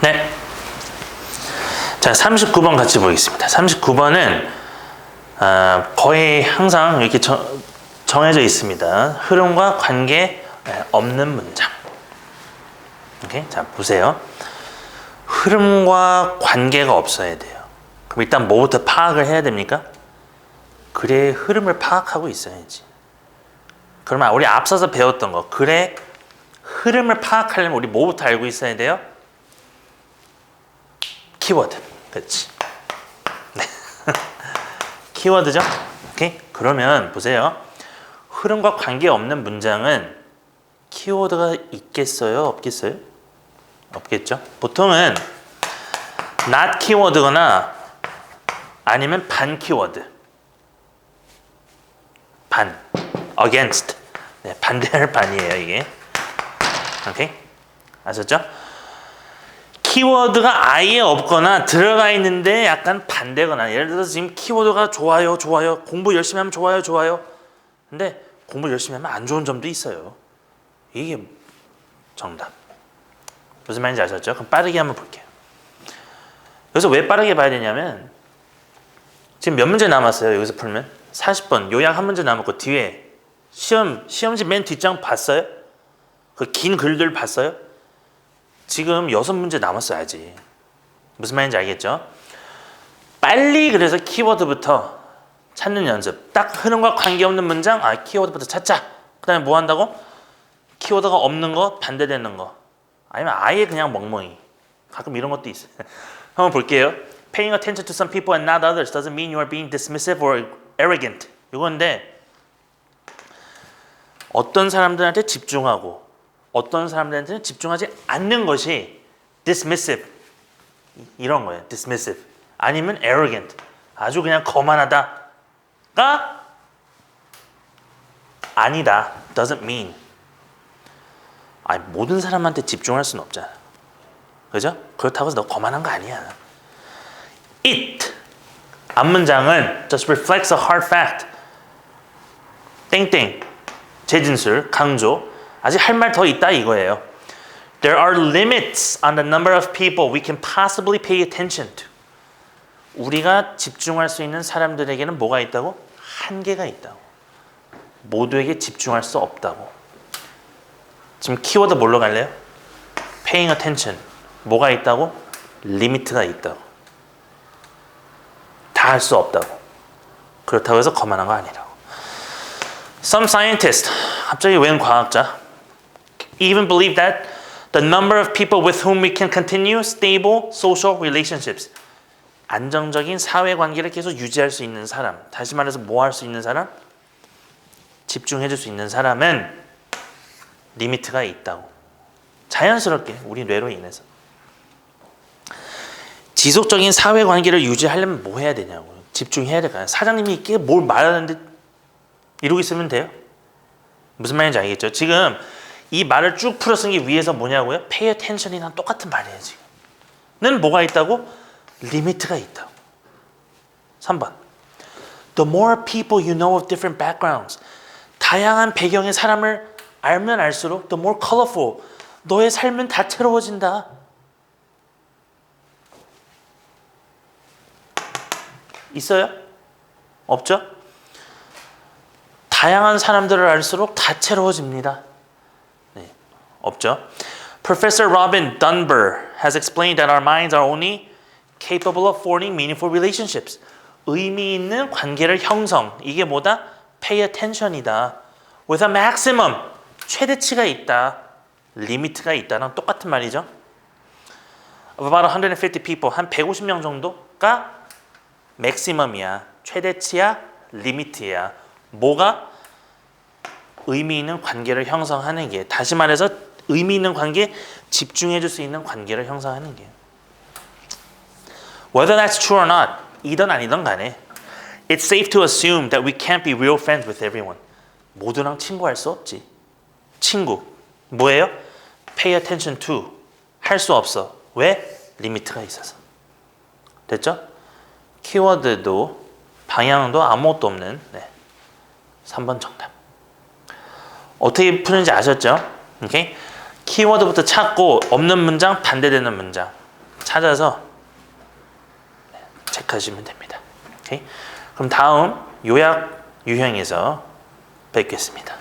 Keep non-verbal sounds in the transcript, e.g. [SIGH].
네. 자, 39번 같이 보겠습니다. 39번은 아, 거의 항상 이렇게 정, 정해져 있습니다. 흐름과 관계 네, 없는 문장. 오케이? 자, 보세요. 흐름과 관계가 없어야 돼요. 그럼 일단 뭐부터 파악을 해야 됩니까? 글의 흐름을 파악하고 있어야지. 그러면 우리 앞서서 배웠던 거, 글의 흐름을 파악하려면 우리 뭐부터 알고 있어야 돼요? 키워드. 그렇지. 네. [LAUGHS] 키워드죠? 오케이? 그러면 보세요. 흐름과 관계없는 문장은 키워드가 있겠어요? 없겠어요? 없겠죠? 보통은 not 키워드거나 아니면 반 키워드. 반. against. 네, 반대할 반이에요, 이게. 오케이? 아셨죠? 키워드가 아예 없거나 들어가 있는데 약간 반대거나 예를 들어서 지금 키워드가 좋아요, 좋아요, 공부 열심히 하면 좋아요, 좋아요. 근데 공부 열심히 하면 안 좋은 점도 있어요. 이게 정답. 무슨 말인지 아셨죠? 그럼 빠르게 한번 볼게요. 여기서 왜 빠르게 봐야 되냐면 지금 몇 문제 남았어요. 여기서 풀면 40번 요약 한 문제 남았고 뒤에 시험 시험지 맨 뒷장 봤어요? 그 긴 글들 봤어요? 지금 여섯 문제 남았어요 아직. 무슨 말인지 알겠죠? 빨리 그래서 키워드부터 찾는 연습. 딱 흐름과 관계없는 문장, 아 키워드부터 찾자. 그 다음에 뭐 한다고? 키워드가 없는 거, 반대되는 거. 아니면 아예 그냥 멍멍이. 가끔 이런 것도 있어요. [LAUGHS] 한번 볼게요. Paying attention to some people and not others doesn't mean you are being dismissive or arrogant. 이건데 어떤 사람들한테 집중하고 어떤 사람들한테는 집중하지 않는 것이 dismissive 이런 거예요. dismissive 아니면 arrogant 아주 그냥 거만하다가 아니다 doesn't mean 아니 모든 사람한테 집중할 수는 없잖아. 그죠? 그렇다고 해서 너 거만한 거 아니야. It 앞문장은 just reflects a hard fact. 땡땡 재진술 강조 아직 할 말 더 있다 이거예요. There are limits on the number of people we can possibly pay attention to. 우리가 집중할 수 있는 사람들에게는 뭐가 있다고? 한계가 있다고. 모두에게 집중할 수 없다고. 지금 키워드 뭘로 갈래요? Paying attention. 뭐가 있다고? 리미트가 있다고. 다 할 수 없다고. 그렇다고 해서 거만한 거 아니라고. Some scientists, 갑자기 웬 과학자, even believe that the number of people with whom we can continue stable social relationships, 안정적인 사회 관계를 계속 유지할 수 있는 사람, 다시 말해서 뭐 할 수 있는 사람? 집중해 줄 수 있는 사람은 리미트가 있다고. 자연스럽게 우리 뇌로 인해서. 지속적인 사회 관계를 유지하려면 뭐 해야 되냐고요. 집중해야 될까요? 사장님이 이게 뭘 말하는데 이러고 있으면 돼요? 무슨 말인지 알겠죠? 지금 이 말을 쭉 풀어 쓴 게 위에서 뭐냐고요? pay attention이랑 똑같은 말이에요, 지금. 는 뭐가 있다고? 리미트가 있다고. 3번. The more people you know of different backgrounds. 다양한 배경의 사람을 알면 알수록 the more colorful. 너의 삶은 다채로워진다. 있어요? 없죠? 다양한 사람들을 알수록 다채로워집니다. 네, 없죠? Professor Robin Dunbar has explained that our minds are only capable of forming meaningful relationships. 의미 있는 관계를 형성. 이게 뭐다? Pay attention이다. With a maximum. 최대치가 있다. 리미트가 있다랑 똑같은 말이죠. About 150 people. 한 150명 정도가 맥시멈이야. 최대치야. 리미트야. 뭐가 의미 있는 관계를 형성하는 게 다시 말해서 의미 있는 관계 집중해 줄 수 있는 관계를 형성하는 게 Whether that's true or not 이든 아니든 간에 It's safe to assume that we can't be real friends with everyone 모두랑 친구할 수 없지 친구 뭐예요? Pay attention to 할 수 없어 왜? 리미트가 있어서 됐죠? 키워드도 방향도 아무것도 없는 네. 3번 정답. 어떻게 푸는지 아셨죠? 오케이? 키워드부터 찾고 없는 문장, 반대되는 문장. 찾아서 체크하시면 됩니다. 오케이? 그럼 다음 요약 유형에서 뵙겠습니다.